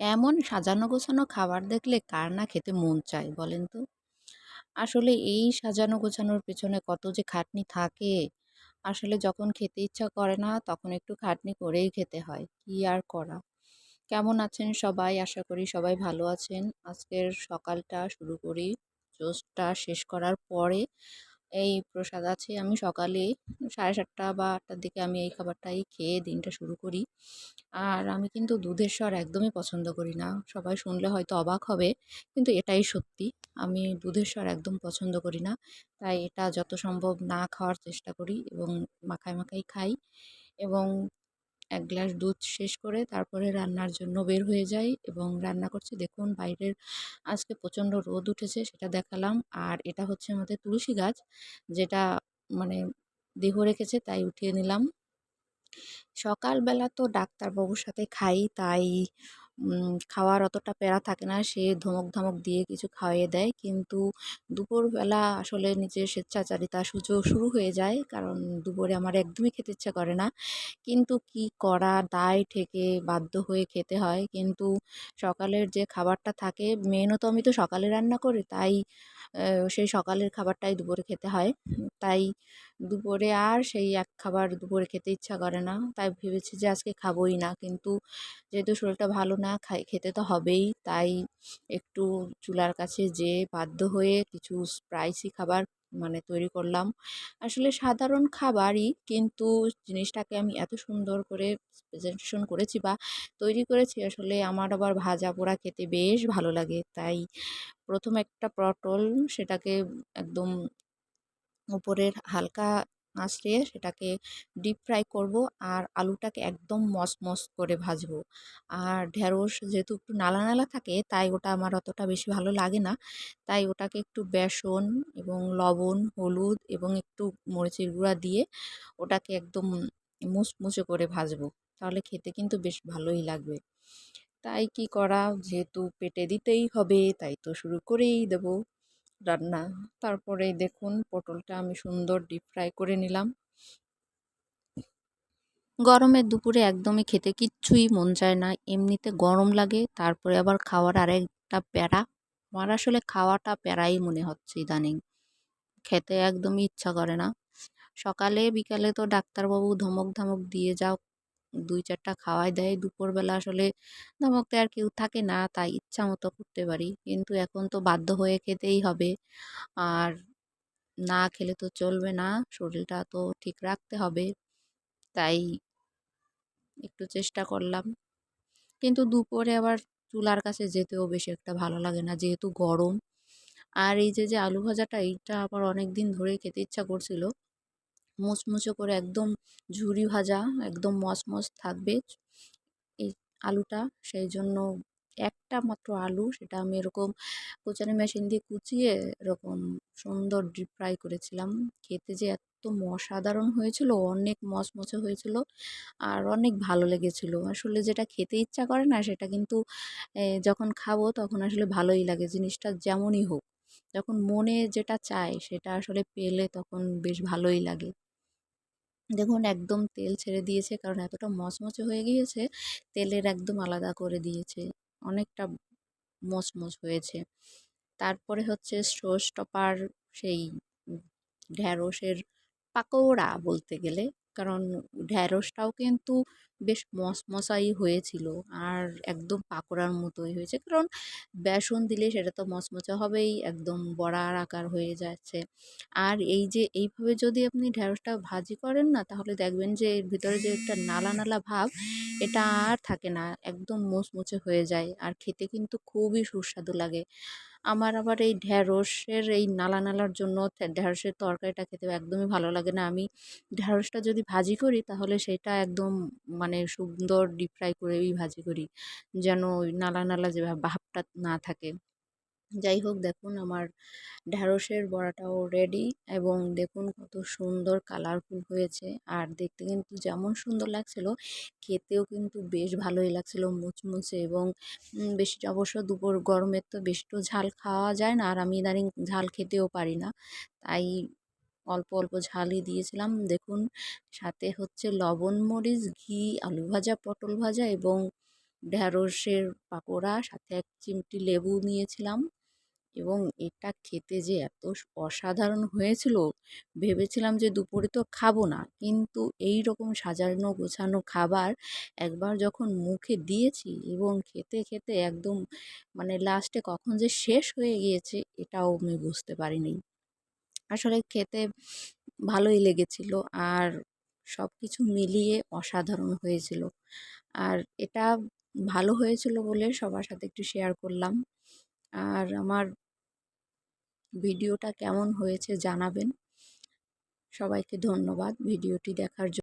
এমন সাজানো গোছানো খাবার দেখলে কার না খেতে মন চায় বলেন তো? আসলে এই সাজানো গোছানোর পেছনে কত যে খাটনি থাকে, আসলে যখন খেতে ইচ্ছা করে না তখন একটু খাটনি করেই খেতে হয়। কি আর করা? কেমন আছেন সবাই? আশা করি সবাই ভালো আছেন। আজকের সকালটা শুরু করি। টোস্টটা শেষ করার পরে এই প্রসাদ আছে। আমি সকালে ৭:৩০ বা আটটার দিকে আমি এই খাবারটাই খেয়ে দিনটা শুরু করি। আর আমি কিন্তু দুধের স্বর একদমই পছন্দ করি না। সবাই শুনলে হয়তো অবাক হবে। কিন্তু এটাই সত্যি। আমি দুধের স্বর একদম পছন্দ করি না। তাই এটা যত সম্ভব না খাওয়ার চেষ্টা করি এবং মাখায়, মাখাই খাই এবং ১ গ্লাস দুধ শেষ করে তারপরে রান্নার জন্য বের হয়ে যাই এবং রান্না করছি। দেখুন, বাইরের আজকে প্রচণ্ড রোদ উঠেছে সেটা দেখালাম। আর এটা হচ্ছে আমাদের তুলসী গাছ, যেটা মানে দেহ রেখেছে তাই উঠিয়ে নিলাম। সকালবেলা তো ডাক্তারবাবুর সাথে খাই, তাই খাওয়ার অতটা প্যারা থাকে না। সে ধমক-ধমক দিয়ে কিছু খাইয়ে দেয়। কিন্তু দুপুরবেলা আসলে নিজের স্বেচ্ছাচারিতা সুজো শুরু হয়ে যায়। কারণ দুপুরে আমার একদমই খেতে ইচ্ছা করে না। কিন্তু কি করা, দায় ঠেকে বাধ্য হয়ে খেতে হয়। কিন্তু সকালের যে খাবারটা থাকে মেনও তো আমি তো সকালে রান্না করি, তাই সেই সকালের খাবারটাই দুপুরে খেতে হয়। তাই দুপুরে আর সেই এক খাবার দুপুরে খেতে ইচ্ছা করে না। তাই ভেবেছি যে আজকে খাবোই না। কিন্তু যেহেতু শরীরটা ভালো না খাই, খেতে তো হবেই। তাই একটু চুলার কাছে যেয়ে বাধ্য হয়ে কিছু স্পাইসি খাবার মানে তৈরি করলাম। আসলে সাধারণ খাবারই, কিন্তু জিনিসটাকে আমি এত সুন্দর করে প্রেজেন্টেশন করেছি বা তৈরি করেছি, আসলে আমার আবার ভাজা পোড়া খেতে বেশ ভালো লাগে। তাই প্রথম একটা পটল, সেটাকে একদম উপরের হালকা আঁচড়ে সেটাকে ডিপ ফ্রাই করব আর আলুটাকে একদম মচমচ করে ভাজবো। আর ঢ্যাঁড়স যেহেতু একটু নালা নালা থাকে, তাই ওটা আমার অতটা বেশি ভালো লাগে না। তাই ওটাকে একটু বেসন এবং লবণ, হলুদ এবং একটু মরিচের গুঁড়া দিয়ে ওটাকে একদম মুচমুচে করে ভাজবো। তাহলে খেতে কিন্তু বেশ ভালোই লাগবে। তাই কি করা, যেহেতু পেটে দিতেই হবে, তাই তো শুরু করেই দেবো। রান্না। তারপরে দেখুন পটলটা আমি সুন্দর ডিপ ফ্রাই করে নিলাম। গরমের দুপুরে একদমই খেতে কিচ্ছুই মন চায় না, এমনিতে গরম লাগে, তারপরে আবার খাওয়ার আরেকটা প্যারা। আমার আসলে খাওয়াটা প্যারাই মনে হচ্ছে ইদানিং। খেতে একদমই ইচ্ছা করে না। সকালে, বিকালে তো ডাক্তারবাবু ধমক ধমক দিয়ে যাও দুই চারটা খাওয়াই দেয়। দুপুরবেলা আসলে ধমক আর কেউ থাকে না, তাই ইচ্ছা মতো করতে পারি। কিন্তু এখন তো বাধ্য হয়ে খেতেই হবে। আর না খেলে তো চলবে না, শরীরটা তো ঠিক রাখতে হবে। তাই একটু চেষ্টা করলাম। কিন্তু দুপুরে আবার চুলার কাছে যেতেও বেশি একটা ভালো লাগে না, যেহেতু গরম। আর এই যে যে আলু ভাজাটা, এইটা আবার অনেক দিন ধরে খেতে ইচ্ছা করছিল। মুচমুচে করে একদম ঝুরি ভাজা, একদম মচমচ থাকবে এই আলুটা। সেই জন্য একটা মাত্র আলু, সেটা আমি এরকম কুচানি মেশিন দিয়ে কুচিয়ে এরকম সুন্দর ডিপ ফ্রাই করেছিলাম। খেতে যে এত অসাধারণ হয়েছিল, অনেক মচমচে হয়েছিল আর অনেক ভালো লেগেছিল। আসলে যেটা খেতে ইচ্ছা করে না, সেটা কিন্তু যখন খাব তখন আসলে ভালোই লাগে, জিনিসটা যেমনই হোক। যখন মনে যেটা চায়, সেটা আসলে পেলে তখন বেশ ভালোই লাগে। দেখুন, একদম তেল ছেড়ে দিয়েছে, কারণ এতটা মচমচে হয়ে গিয়েছে, তেলের একদম আলাদা করে দিয়েছে। অনেকটা মচমচ হয়েছে। তারপরে হচ্ছে সোস টপার, সেই ঢ্যাঁড়সের পাকোড়া বলতে গেলে কারণ ঢ্যাঁড়সটাও কিন্তু বেশ মশমশাই হয়েছিল। আর একদম পাকোড়ার মতোই হয়েছে। কারণ বেসন দিলে সেটা তো মচমচে হবেই, একদম বড়ার আকার হয়ে যাচ্ছে। আর এই যে, এইভাবে যদি আপনি ঢ্যাঁড়সটা ভাজি করেন না, তাহলে দেখবেন যে, এর ভিতরে যে একটা নালা নালা ভাব, এটা আর থাকে না। একদম মুচমুচে হয়ে যায়। আর খেতে কিন্তু খুবই সুস্বাদু লাগে। আমার আবার এই ঢ্যাঁড়সের এই নালা নালার জন্য ঢ্যাঁড়সের তরকারিটা খেতে একদমই ভালো লাগে না। আমি ঢ্যাঁড়সটা যদি ভাজি করি, তাহলে সেটা একদম মানে সুন্দর ডিপ ফ্রাই করেই ভাজি করি। যেন ওই নালা নালা যে ভাবটা না থাকে। যাই হোক দেখুন আমার ঢ্যাঁড়সের বড়াটাও রেডি এবং দেখুন কত সুন্দর কালারফুল হয়েছে। আর দেখতে কিন্তু যেমন সুন্দর লাগছিল, খেতেও কিন্তু বেশ ভালোই লাগছিল মুচমুচে এবং বেশি অবশ্য দুপুর গরমের তো বেশি তো ঝাল খাওয়া যায় না আর আমি ইদানিং ঝাল খেতেও পারি না। তাই অল্প অল্প ঝালই দিয়েছিলাম। দেখুন, সাথে হচ্ছে লবণ, মরিচ, ঘি, আলু ভাজা, পটল ভাজা এবং ঢ্যাঁড়সের পাকোড়া, সাথে এক চিমটি লেবু নিয়েছিলাম। এবং এটা খেতে যে এত অসাধারণ হয়েছিল, ভেবেছিলাম যে দুপুরে তো খাব না। কিন্তু এই রকম সাজানো গোছানো খাবার একবার যখন মুখে দিয়েছি এবং খেতে খেতে একদম মানে লাস্টে কখন যে শেষ হয়ে গিয়েছে, এটাও আমি বুঝতে পারিনি। আসলে খেতে ভালোই লেগেছিল আর সব কিছু মিলিয়ে অসাধারণ হয়েছিল। আর এটা ভালো হয়েছিল বলে সবার সাথে একটু শেয়ার করলাম। আর আমার ভিডিওটা কেমন হয়েছে জানাবেন। সবাইকে ধন্যবাদ ভিডিওটি দেখার জন্য